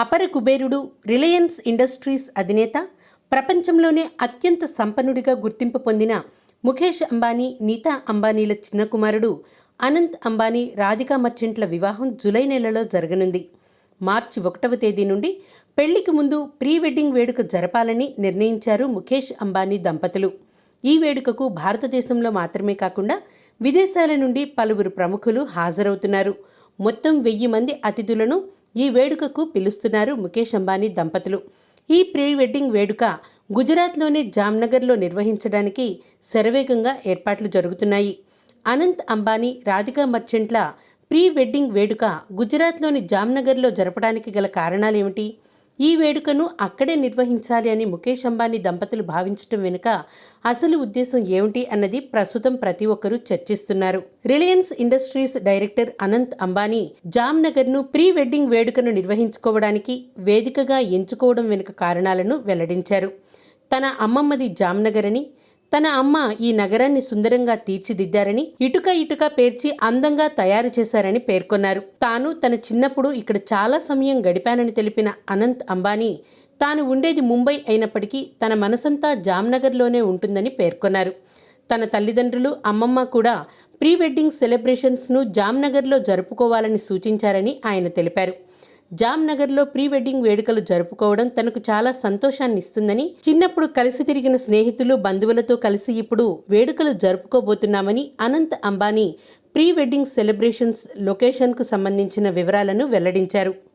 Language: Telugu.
అపర కుబేరుడు రిలయన్స్ ఇండస్ట్రీస్ అధినేత ప్రపంచంలోనే అత్యంత సంపన్నుడిగా గుర్తింపు పొందిన ముఖేష్ అంబానీ నీతా అంబానీల చిన్న కుమారుడు అనంత్ అంబానీ రాధికా మర్చెంట్ల వివాహం జూలై నెలలో జరగనుంది. మార్చి ఒకటవ తేదీ నుండి పెళ్ళికి ముందు ప్రీ వెడ్డింగ్ వేడుక జరపాలని నిర్ణయించారు ముఖేష్ అంబానీ దంపతులు. ఈ వేడుకకు భారతదేశంలో మాత్రమే కాకుండా విదేశాల నుండి పలువురు ప్రముఖులు హాజరవుతున్నారు. మొత్తం వెయ్యి మంది అతిథులను ఈ వేడుకకు పిలుస్తున్నారు ముఖేష్ అంబానీ దంపతులు. ఈ ప్రీ వెడ్డింగ్ వేడుక గుజరాత్లోని జామ్నగర్లో నిర్వహించడానికి శరవేగంగా ఏర్పాట్లు జరుగుతున్నాయి. అనంత్ అంబానీ రాధికా మర్చెంట్ల ప్రీ వెడ్డింగ్ వేడుక గుజరాత్లోని జామ్నగర్లో జరపడానికి గల కారణాలేమిటి? ఈ వేడుకను అక్కడే నిర్వహించాలి అని ముఖేష్ అంబానీ దంపతులు భావించటం వెనుక అసలు ఉద్దేశం ఏమిటి అన్నది ప్రస్తుతం ప్రతి ఒక్కరూ చర్చిస్తున్నారు. Reliance Industries director Anant Ambani జామ్నగర్ను pre wedding వేడుకను నిర్వహించుకోవడానికి వేదికగా ఎంచుకోవడం వెనుక కారణాలను వెల్లడించారు. తన అమ్మమ్మది జామ్నగర్ అని తన అమ్మ ఈ నగరాన్ని సుందరంగా తీర్చిదిద్దారని ఇటుక ఇటుక పేర్చి అందంగా తయారు చేశారని పేర్కొన్నారు. తాను తన చిన్నప్పుడు ఇక్కడ చాలా సమయం గడిపానని తెలిపిన అనంత్ అంబానీ తాను ఉండేది ముంబై అయినప్పటికీ తన మనసంతా జామ్నగర్లోనే ఉంటుందని పేర్కొన్నారు. తన తల్లిదండ్రులు అమ్మమ్మ కూడా ప్రీ వెడ్డింగ్ సెలబ్రేషన్స్ను జామ్నగర్లో జరుపుకోవాలని సూచించారని ఆయన తెలిపారు. జామ్నగర్లో ప్రీ వెడ్డింగ్ వేడుకలు జరుపుకోవడం తనకు చాలా సంతోషాన్ని ఇస్తుందని చిన్నప్పుడు కలిసి తిరిగిన స్నేహితులు బంధువులతో కలిసి ఇప్పుడు వేడుకలు జరుపుకోబోతున్నామని Anant Ambani pre wedding celebrations లొకేషన్కు సంబంధించిన వివరాలను వెల్లడించారు.